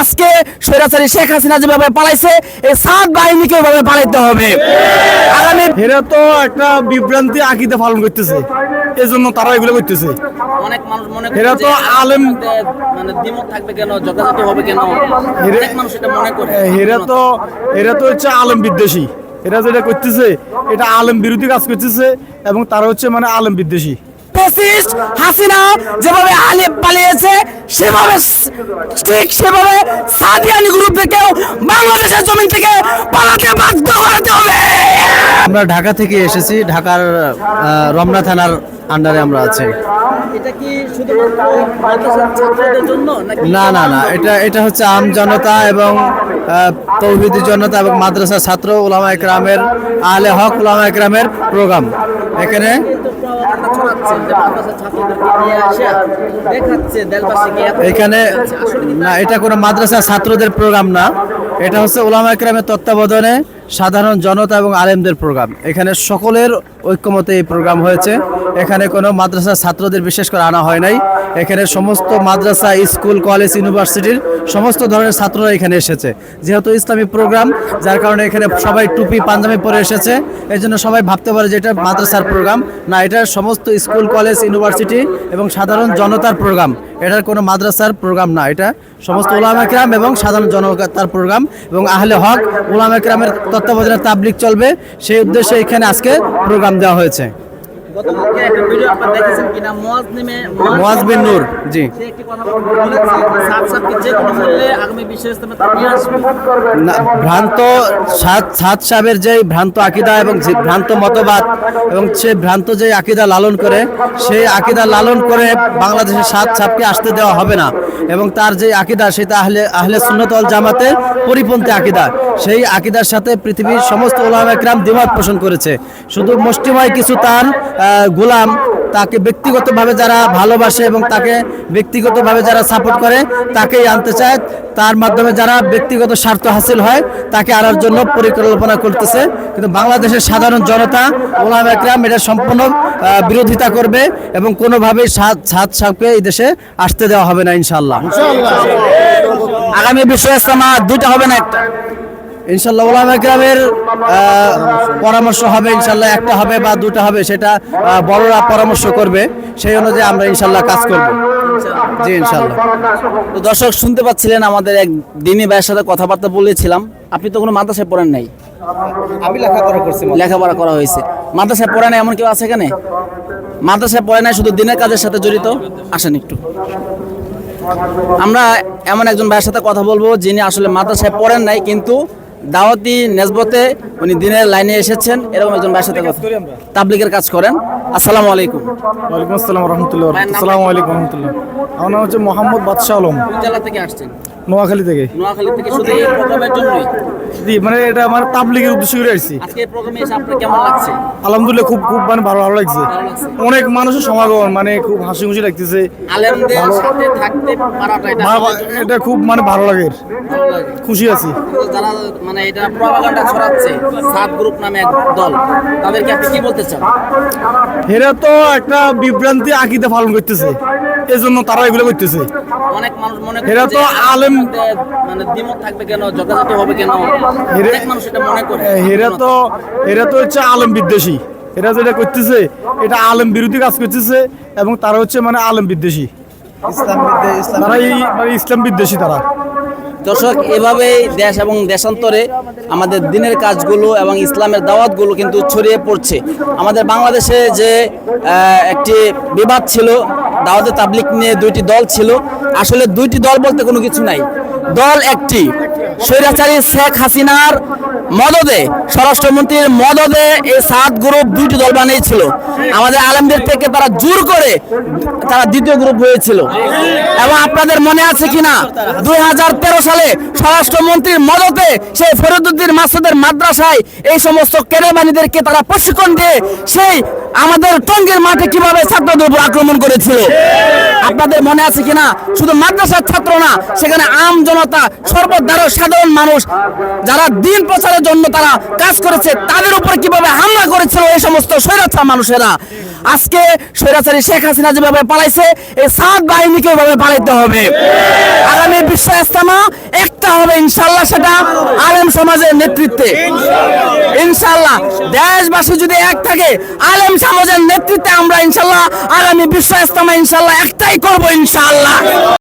আজকে স্বৈরাচারী শেখ হাসিনা যেভাবে পালাইছে এই সাত বাহিনীকে ওইভাবে পালাইতে হবে। আগামী এরা তো একটা বিভ্রান্তি আকিদে পালন করতেছে। এই জন্য তারা এগুলো করতেছে। অনেক মানুষ মনে এরা তো আলেম- মানে দ্বিমত থাকবে কেন যথাযথ হবে কেন? অনেক মানুষ এটা মনে করে। এরা তো এরা তো হচ্ছে আলেম বিদ্বেষী। এরা যেটা করতেছে এটা আলেম বিরোধী কাজ করতেছে এবং তারা হচ্ছে মানে আলেম বিদ্বেষী। ফ্যাসিস্ট হাসিনা যেভাবে আলে পালিয়েছে সেভাবে ঠিক সেভাবে সাদিয়ানি গ্রুপ থেকেও বাংলাদেশের জমিন থেকে পালাতে বাধ্য করাতে হবে। আমরা ঢাকা থেকে এসেছি ঢাকার আহ, রমনা থানার আন্ডারে আমরা আছি। এটা কি শুধুমাত্র মাদ্রাসার ছাত্রদের জন্য নাকি না না না এটা এটা হচ্ছে আম জনতা এবং তৌহিদি জনতা এবং মাদ্রাসা ছাত্র ওলামা একরামের আলে হক ওলামা একরামের প্রোগ্রাম। এখানে এখানে না, এটা কোনো মাদ্রাসা ছাত্রদের প্রোগ্রাম না। এটা হচ্ছে ওলামা একরামের তত্ত্বাবধানে সাধারণ জনতা এবং আলেমদের প্রোগ্রাম। এখানে সকলের ঐক্যমতে এই প্রোগ্রাম হয়েছে। এখানে কোনো মাদ্রাসা ছাত্রদের বিশেষ করে আনা হয় নাই। এখানে সমস্ত মাদ্রাসা, স্কুল, কলেজ, ইউনিভার্সিটির সমস্ত ধরনের ছাত্ররা এখানে এসেছে। যেহেতু ইসলামী প্রোগ্রাম, যার কারণে এখানে সবাই টুপি, পাঞ্জাবি পরে এসেছে। এই জন্য সবাই ভাবতে পারে যে এটা মাদ্রাসার প্রোগ্রাম। না, এটা সমস্ত স্কুল, কলেজ, ইউনিভার্সিটি এবং সাধারণ জনতার প্রোগ্রাম। এটার কোনো মাদ্রাসার প্রোগ্রাম না, এটা সমস্ত ওলামা একরাম এবং সাধারণ জনতার প্রোগ্রাম এবং আহলে হক ওলামা একরামের তত্ত্বাবধানে তাবলিক চলবে। সেই উদ্দেশ্যে এখানে আজকে প্রোগ্রাম দেওয়া হয়েছে। গতকালকে একটা ভিডিও আপনারা দেখেছেন কিনা? মোয়াজ নেমে মোয়াজ বিন নূর জি। সে একটি কথা বলেছে সাত সাতকে যে কোনো মূল্যে আগামী বিশ্ব ইস্তেমে তারা নিয়ে আসবে। না ভ্রান্ত সাত সাত সাহেবের যে ভ্রান্ত আকিদা এবং যে ভ্রান্ত মতবাদ এবং সে ভ্রান্ত যে আকিদা লালন করে সেই আকিদা লালন করে বাংলাদেশের সাত সাপকে আসতে দেওয়া হবে না। এবং তার যে আকিদা সেটা আহলে আহলে সুন্নতল জামাতের পরিপন্থী আকিদা। সেই আকিদার সাথে পৃথিবীর সমস্ত ওলামা একরাম দ্বিমত পোষণ করেছে। শুধু মুষ্টিময় কিছু তার আহ, গোলাম তাকে ব্যক্তিগতভাবে যারা ভালোবাসে এবং তাকে ব্যক্তিগতভাবে যারা সাপোর্ট করে তাকেই আনতে চায়। তার মাধ্যমে যারা ব্যক্তিগত স্বার্থ হাসিল হয় তাকে আনার জন্য পরিকল্পনা করতেছে। কিন্তু বাংলাদেশের সাধারণ জনতা ওলাম একরাম এটা সম্পূর্ণ বিরোধিতা করবে এবং কোনোভাবেই সাত সাত সাপকে এই দেশে আসতে দেওয়া হবে না ইনশাল্লাহ আগামী বিশ্ব ইস্তেমা দুইটা হবে না একটা? ইনশাল্লাহ ওলাম গ্রামের পরামর্শ হবে ইনশাল্লাহ একটা হবে বা দুটো হবে সেটা বড়রা পরামর্শ করবে সেই অনুযায়ী আমরা ইনশাল্লাহ কাজ করব। জি ইনশাল্লাহ তো দর্শক শুনতে পাচ্ছিলেন আমাদের এক দিনী ভাইয়ের সাথে কথাবার্তা বলেছিলাম। আপনি তো কোনো মাদ্রাসায় পড়েন নাই? আমি লেখাপড়া করছি লেখাপড়া করা হয়েছে। মাদ্রাসায় পড়ে নাই এমন কেউ আছে এখানে? মাদ্রাসায় পড়ে নাই শুধু দিনের কাজের সাথে জড়িত? আসেন একটু। আমরা এমন একজন ভাইয়ের সাথে কথা বলব যিনি আসলে মাদ্রাসায় পড়েন নাই কিন্তু দাওয়াতি নেসবতে উনি দিনের লাইনে এসেছেন এরকম একজন ভাইয়ের সাথে কথা তাবলিগের কাজ করেন। আসসালামু আলাইকুম। ওয়ালাইকুম আসসালাম রহমতুল্লাহ আসসালামু আলাইকুম। রহমতুল্লাহ আমার নাম হচ্ছে মোহাম্মদ বাদশাহ আলম। জেলা থেকে আসছেন? নোয়াখালী থেকে। নোয়াখালী থেকে শুধু এই প্রোগ্রামের জন্যই? জি মানে এটা আমার তাবলিগের উদ্দেশ্য করে আসছি। আজকে এই প্রোগ্রামে এসে আপনার কেমন লাগছে? আলহামদুলিল্লাহ খুব খুব মানে ভালো ভালো লাগছে। অনেক মানুষের সমাগম মানে খুব হাসি খুশি লাগতেছে। আলেমদের সাথে থাকতে পারাটা এটা। খুব মানে ভালো লাগে। খুশি আছি। যারা মানে এটা প্রভাগান্ডা ছড়াচ্ছে সাত গ্রুপ নামে এক দল তাদেরকে আপনি কি বলতে চান? এরা তো একটা বিভ্রান্তি আকিদে পালন করতেছে। এই জন্য তারা এগুলো করতেছে। অনেক মানুষ মনে এরা তো আলেম- মানে দ্বিমত থাকবে কেন যথাযথ হবে কেন? মানুষ এটা মনে করে। এরা তো এরা তো হচ্ছে আলেম বিদ্বেষী। এরা যেটা করতেছে এটা আলেম বিরোধী কাজ করতেছে এবং তারা হচ্ছে মানে আলেম বিদ্বেষী। তারা এই মানে ইসলাম বিদ্বেষী তারা। দর্শক এভাবেই দেশ এবং দেশান্তরে আমাদের দিনের কাজগুলো এবং ইসলামের দাওয়াতগুলো কিন্তু ছড়িয়ে পড়ছে। আমাদের বাংলাদেশে যে আহ, একটি বিবাদ ছিল দাওয়াতে তাবলিক নিয়ে দুইটি দল ছিল আসলে দুইটি দল বলতে কোনো কিছু নাই। দল একটি। স্বৈরাচারী শেখ হাসিনার মদদে, স্বরাষ্ট্রমন্ত্রীর মদদে এই সাত গ্রুপ দুইটি দল বানিয়েছিল। আমাদের আলেমদের থেকে তারা জোর করে তারা দ্বিতীয় গ্রুপ হয়েছিল। এবং আপনাদের মনে আছে কিনা? দুই হাজার সালে স্বরাষ্ট্রমন্ত্রীর মদতে সেই ফরিদুদ্দিন মাসুদের মাদ্রাসায় এই সমস্ত কেরাবানীদেরকে তারা প্রশিক্ষণ দিয়ে সেই আমাদের টঙ্গের মাঠে কীভাবে ছাত্রদের উপর আক্রমণ করেছিল? আপনাদের মনে আছে কিনা? শুধু মাদ্রাসার ছাত্র না, সেখানে আম জনতা সর্বদারও সাধারণ মানুষ, যারা দিন প্রচারের জন্য তারা কাজ করেছে, তাদের উপর কীভাবে হামলা করেছিল এই সমস্ত স্বৈরাচার মানুষেরা? আজকে স্বৈরাচারী শেখ হাসিনা যেভাবে পালাইছে, এই সাত বাহিনীকে ওইভাবে পালাইতে হবে। আগামী বিশ্ব ইস্তেমা একটা হবে ইনশাল্লাহ সেটা আলেম সমাজের নেতৃত্বে। ইনশাল্লাহ দেশবাসী যদি এক থাকে, আলেম সমাজের নেতৃত্বে আমরা ইনশাল্লাহ আগামী বিশ্ব ইস্তেমা ইনশাল্লাহ একটাই করব ইনশাল্লাহ